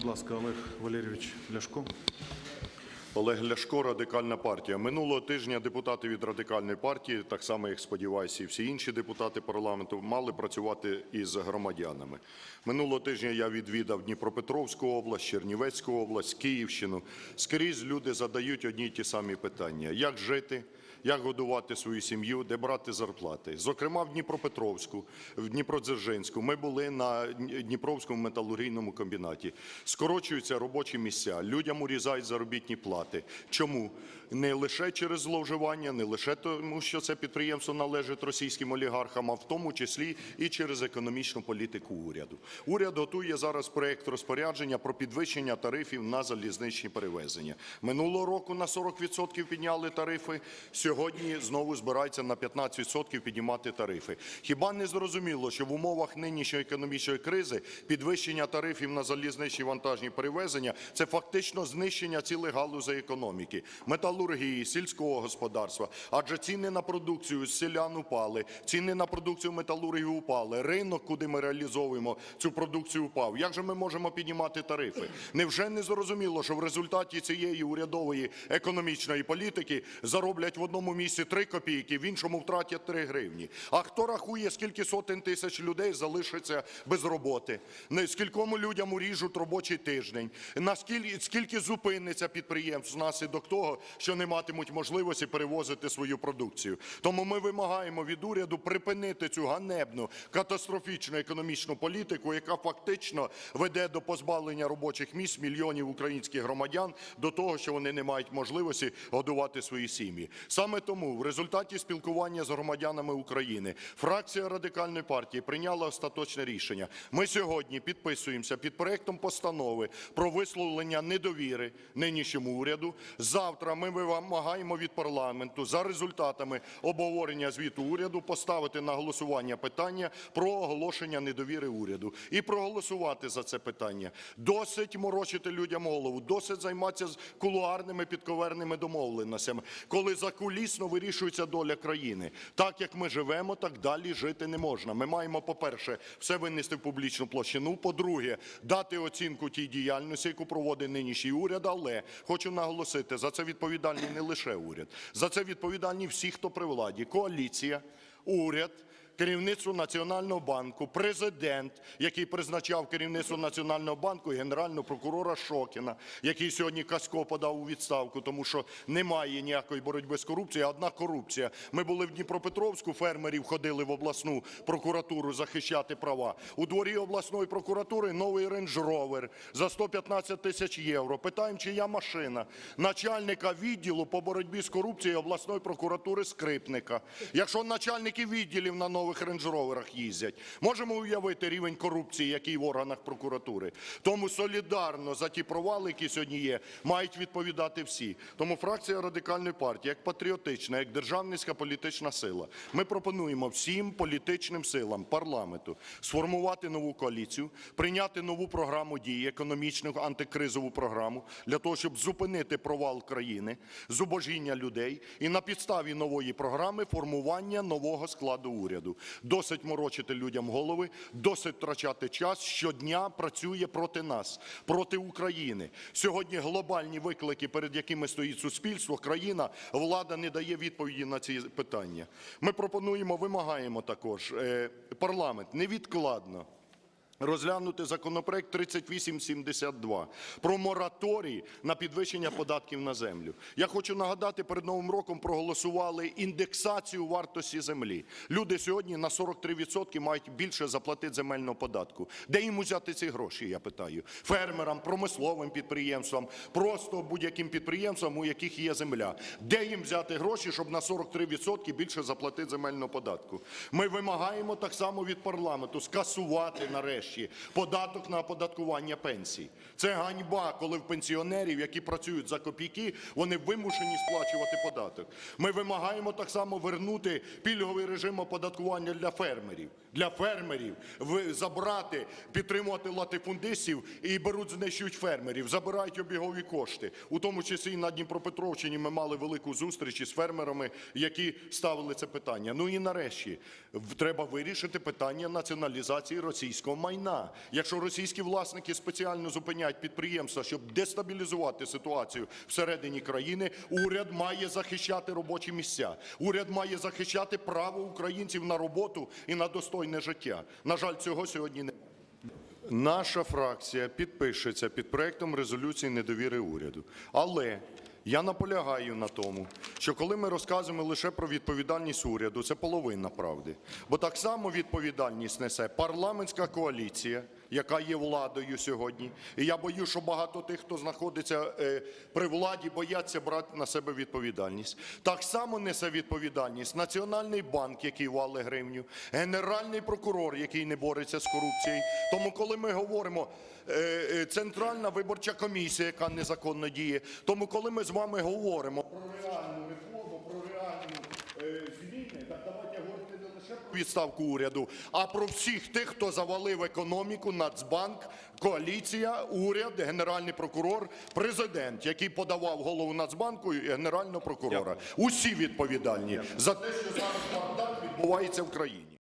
Будь ласка, Олег Валерійович Ляшко. Олег Ляшко, Радикальна партія. Минулого тижня депутати від Радикальної партії, так само як сподіваюся, і всі інші депутати парламенту, мали працювати із громадянами. Минулого тижня я відвідав Дніпропетровську область, Чернівецьку область, Київщину. Скрізь люди задають одні й ті самі питання: як жити, як годувати свою сім'ю, де брати зарплати. Зокрема, в Дніпропетровську, в Дніпродзержинську ми були на Дніпровському металургійному комбінаті. Скорочуються робочі місця, людям урізають заробітні плати. Чому? Не лише через зловживання, не лише тому, що це підприємство належить російським олігархам, а в тому числі і через економічну політику уряду. Уряд готує зараз проект розпорядження про підвищення тарифів на залізничні перевезення. Минулого року на 40% підняли тарифи. Сьогодні знову збирається на 15% піднімати тарифи. Хіба не зрозуміло, що в умовах нинішньої економічної кризи підвищення тарифів на залізничні вантажні перевезення це фактично знищення цілих галузей економіки, металургії, сільського господарства. Адже ціни на продукцію з селян упали, ціни на продукцію металургії упали. Ринок, куди ми реалізовуємо цю продукцію, упав. Як же ми можемо піднімати тарифи? Невже не зрозуміло, що в результаті цієї урядової економічної політики зароблять в одному місці 3 копійки, в іншому втратять 3 гривні? А хто рахує, скільки сотень тисяч людей залишиться без роботи? Не скільком людям уріжуть робочий тиждень? Наскільки скільки зупиниться підприємств внаслідок того, що не матимуть можливості перевозити свою продукцію? Тому ми вимагаємо від уряду припинити цю ганебну катастрофічну економічну політику, яка фактично веде до позбавлення робочих місць мільйонів українських громадян, до того, що вони не мають можливості годувати свої сім'ї. Саме тому в результаті спілкування з громадянами України фракція радикальної партії прийняла остаточне рішення. Ми сьогодні підписуємося під проектом постанови про висловлення недовіри нинішньому уряду. Завтра ми вимагаємо від парламенту за результатами обговорення звіту уряду поставити на голосування питання про оголошення недовіри уряду і проголосувати за це питання. Досить морочити людям голову, досить займатися кулуарними підковерними домовленостями, коли закулісно вирішується доля країни. Так як ми живемо, так далі жити не можна. Ми маємо, по-перше, все винести в публічну площину. По-друге, дати оцінку тій діяльності, яку проводить нинішній уряд. Але хочу наголосити, за це відповідальний не лише уряд, за це відповідальні всі, хто при владі, коаліція, уряд. Керівництво Національного банку, президент, який призначав керівництво Національного банку і генерального прокурора Шокіна, який сьогодні Касько подав у відставку, тому що немає ніякої боротьби з корупцією, одна корупція. Ми були в Дніпропетровську, фермерів ходили в обласну прокуратуру захищати права. У дворі обласної прокуратури новий рейндж-ровер за 115 тисяч євро. Питаємо, чия машина. Начальника відділу по боротьбі з корупцією обласної прокуратури Скрипника. Якщо начальники відділів на нових рейндж-роверах їздять, можемо уявити рівень корупції, який в органах прокуратури. Тому солідарно за ті провали, які сьогодні є, мають відповідати всі. Тому фракція Радикальної партії, як патріотична, як державницька політична сила, ми пропонуємо всім політичним силам парламенту сформувати нову коаліцію, прийняти нову програму дій, економічну антикризову програму для того, щоб зупинити провал країни, зубожіння людей і на підставі нової програми формування нового складу уряду. Досить морочити людям голови, досить втрачати час. Щодня працює проти нас, проти України. Сьогодні глобальні виклики, перед якими стоїть суспільство, країна, влада не дає відповіді на ці питання. Ми пропонуємо, вимагаємо також е, парламент невідкладно розглянути законопроект 3872 про мораторій на підвищення податків на землю. Я хочу нагадати, перед Новим роком проголосували індексацію вартості землі. Люди сьогодні на 43% мають більше заплатити земельного податку. Де їм взяти ці гроші, я питаю? Фермерам, промисловим підприємствам, просто будь-яким підприємствам, у яких є земля. Де їм взяти гроші, щоб на 43% більше заплатити земельного податку? Ми вимагаємо так само від парламенту скасувати нарешті податок на оподаткування пенсій. Це ганьба, коли в пенсіонерів, які працюють за копійки, вони вимушені сплачувати податок. Ми вимагаємо так само вернути пільговий режим оподаткування для фермерів. для фермерів забрати, підтримувати латифундистів і беруть, знищують фермерів, забирають обігові кошти. У тому числі і на Дніпропетровщині ми мали велику зустріч із фермерами, які ставили це питання. Ну і нарешті треба вирішити питання націоналізації російського майна. Якщо російські власники спеціально зупиняють підприємства, щоб дестабілізувати ситуацію всередині країни, уряд має захищати робочі місця. Уряд має захищати право українців на роботу і на достойне життя. На жаль, цього сьогодні не. Наша фракція підпишеться під проектом резолюції недовіри уряду. Але я наполягаю на тому, що коли ми розказуємо лише про відповідальність уряду, це половина правди. Бо так само відповідальність несе парламентська коаліція, яка є владою сьогодні. І я боюсь, що багато тих, хто знаходиться е, при владі, бояться брати на себе відповідальність. Так само несе відповідальність Національний банк, який вали гривню, Генеральний прокурор, який не бореться з корупцією. Тому, коли ми говоримо Центральна виборча комісія, яка незаконно діє, тому коли ми з вами говоримо про реальну реформу, про реальну е, зміни, так давайте говорити не лише про відставку уряду, а про всіх тих, хто завалив економіку, Нацбанк, коаліція, уряд, генеральний прокурор, президент, який подавав голову Нацбанку і генерального прокурора. Усі відповідальні за те, що зараз бардак відбувається в країні.